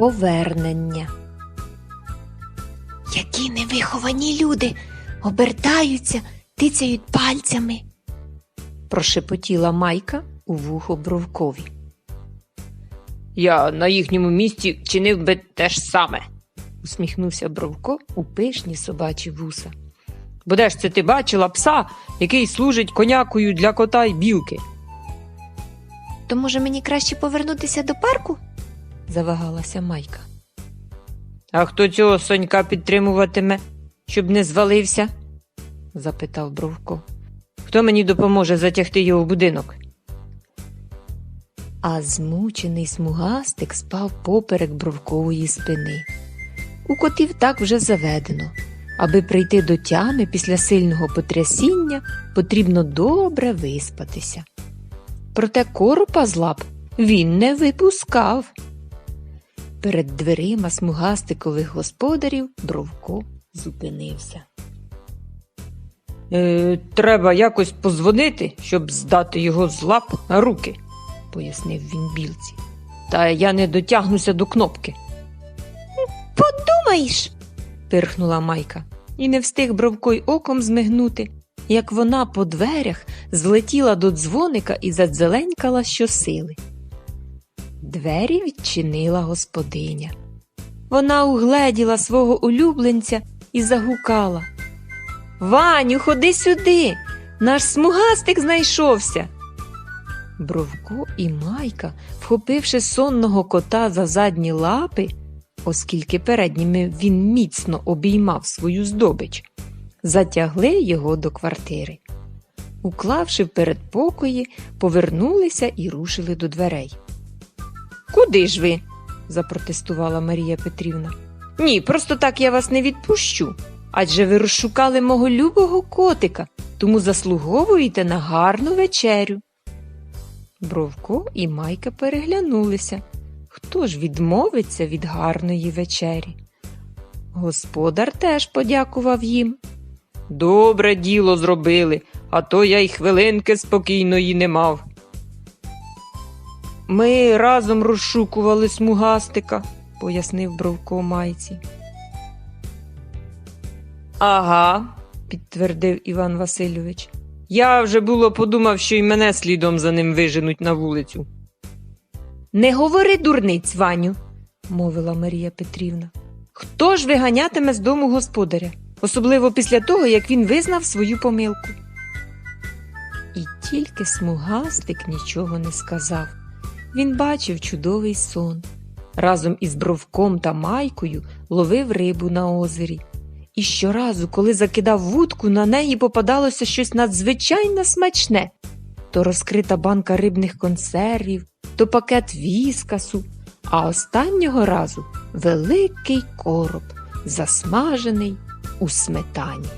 Повернення. Які невиховані люди обертаються, тицяють пальцями, прошепотіла Майка у вухо Бровкові. Я на їхньому місці чинив би те ж саме. усміхнувся Бровко у пишні собачі вуса. Бо де ж це ти бачила пса, який служить конякою для кота й білки? То може мені краще повернутися до парку? Завагалася Майка. А хто цього сонька підтримуватиме, щоб не звалився? запитав Бровко. Хто мені допоможе затягти його в будинок? А змучений смугастик спав поперек бровкової спини. У котів так вже заведено. Аби прийти до тями після сильного потрясіння, потрібно добре виспатися. Проте коропа з лап він не випускав. Перед дверима смугастикових господарів Бровко зупинився. Е, треба якось позвонити, щоб здати його з лап на руки, пояснив він білці. та я не дотягнуся до кнопки. Подумаєш, пирхнула Майка, і не встиг бровко й оком змигнути, як вона по дверях злетіла до дзвоника і задзеленькала щосили. Двері відчинила господиня. Вона угледіла свого улюбленця і загукала. Ваню, ходи сюди, наш смугастик знайшовся. Бровко і Майка, вхопивши сонного кота за задні лапи, оскільки передніми він міцно обіймав свою здобич, затягли його до квартири. Уклавши в передпокої, повернулися і рушили до дверей. Куди ж ви? запротестувала Марія Петрівна. Ні, просто так я вас не відпущу. Адже ви розшукали мого любого котика, тому заслуговуєте на гарну вечерю. Бровко і Майка переглянулися. Хто ж відмовиться від гарної вечері? Господар теж подякував їм. Добре діло зробили, а то я й хвилинки спокійної не мав. Ми разом розшукували смугастика, пояснив Бровко майці. Ага, підтвердив Іван Васильович. Я вже було подумав, що й мене слідом за ним виженуть на вулицю. Не говори дурниць, Ваню, мовила Марія Петрівна. Хто ж виганятиме з дому господаря, особливо після того, як він визнав свою помилку? І тільки смугастик нічого не сказав. Він бачив чудовий сон. Разом із бровком та майкою ловив рибу на озері. І щоразу, коли закидав вудку, на неї попадалося щось надзвичайно смачне то розкрита банка рибних консервів, то пакет віскасу, а останнього разу великий короб, засмажений у сметані.